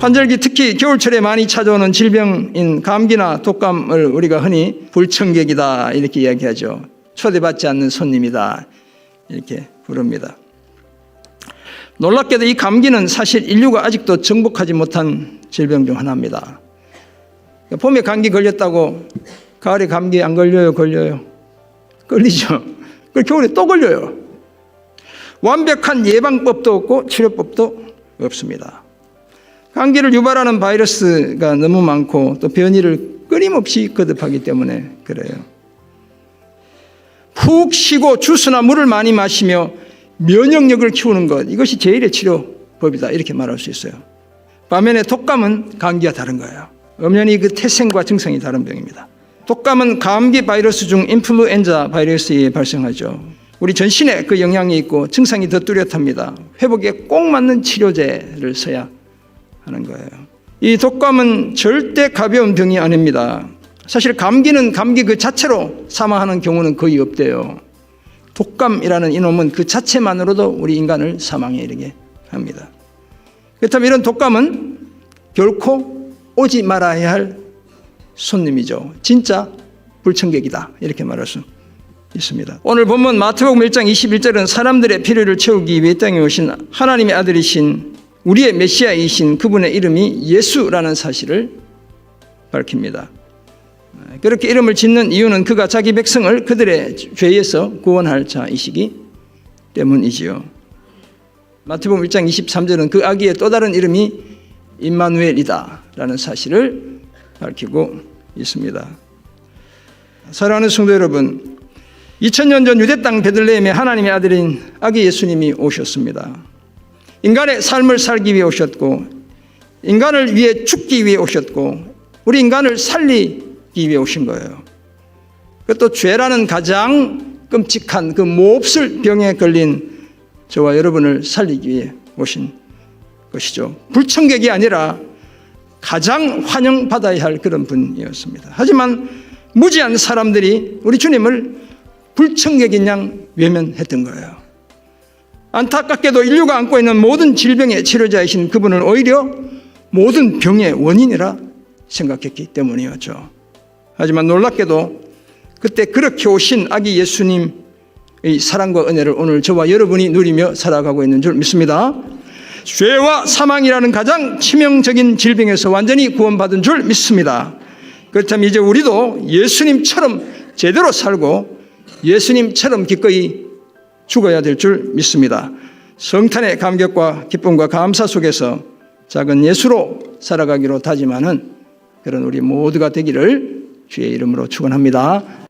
환절기 특히 겨울철에 많이 찾아오는 질병인 감기나 독감을 우리가 흔히 불청객이다 이렇게 이야기하죠. 초대받지 않는 손님이다 이렇게 부릅니다. 놀랍게도 이 감기는 사실 인류가 아직도 정복하지 못한 질병 중 하나입니다. 봄에 감기 걸렸다고 가을에 감기 안 걸려요? 걸려요? 걸리죠. 그 겨울에 또 걸려요. 완벽한 예방법도 없고 치료법도 없습니다. 감기를 유발하는 바이러스가 너무 많고 또 변이를 끊임없이 거듭하기 때문에 그래요. 푹 쉬고 주스나 물을 많이 마시며 면역력을 키우는 것 이것이 제일의 치료법이다 이렇게 말할 수 있어요. 반면에 독감은 감기와 다른 거예요. 엄연히 그 태생과 증상이 다른 병입니다. 독감은 감기 바이러스 중 인플루엔자 바이러스에 발생하죠. 우리 전신에 그 영향이 있고 증상이 더 뚜렷합니다. 회복에 꼭 맞는 치료제를 써야 하는 거예요. 이 독감은 절대 가벼운 병이 아닙니다. 사실 감기는 감기 그 자체로 사망하는 경우는 거의 없대요. 독감이라는 이놈은 그 자체만으로도 우리 인간을 사망에 이르게 합니다. 그렇다면 이런 독감은 결코 오지 말아야 할 손님이죠. 진짜 불청객이다. 이렇게 말할 수 있습니다. 오늘 본문 마태복음 1장 21절은 사람들의 필요를 채우기 위해 땅에 오신 하나님의 아들이신 우리의 메시아이신 그분의 이름이 예수라는 사실을 밝힙니다. 그렇게 이름을 짓는 이유는 그가 자기 백성을 그들의 죄에서 구원할 자이시기 때문이지요. 마태복음 1장 23절은 그 아기의 또 다른 이름이 임마누엘이다라는 사실을 밝히고 있습니다. 사랑하는 성도 여러분, 2000년 전 유대 땅 베들레헴에 하나님의 아들인 아기 예수님이 오셨습니다. 인간의 삶을 살기 위해 오셨고 인간을 위해 죽기 위해 오셨고 우리 인간을 살리기 위해 오신 거예요. 그것도 죄라는 가장 끔찍한 그 몹쓸 병에 걸린 저와 여러분을 살리기 위해 오신 것이죠. 불청객이 아니라 가장 환영받아야 할 그런 분이었습니다. 하지만 무지한 사람들이 우리 주님을 불청객인 양 외면했던 거예요. 안타깝게도 인류가 안고 있는 모든 질병의 치료자이신 그분을 오히려 모든 병의 원인이라 생각했기 때문이었죠. 하지만 놀랍게도 그때 그렇게 오신 아기 예수님의 사랑과 은혜를 오늘 저와 여러분이 누리며 살아가고 있는 줄 믿습니다. 죄와 사망이라는 가장 치명적인 질병에서 완전히 구원받은 줄 믿습니다. 그렇다면 이제 우리도 예수님처럼 제대로 살고 예수님처럼 기꺼이 죽어야 될 줄 믿습니다. 성탄의 감격과 기쁨과 감사 속에서 작은 예수로 살아가기로 다짐하는 그런 우리 모두가 되기를 주의 이름으로 축원합니다.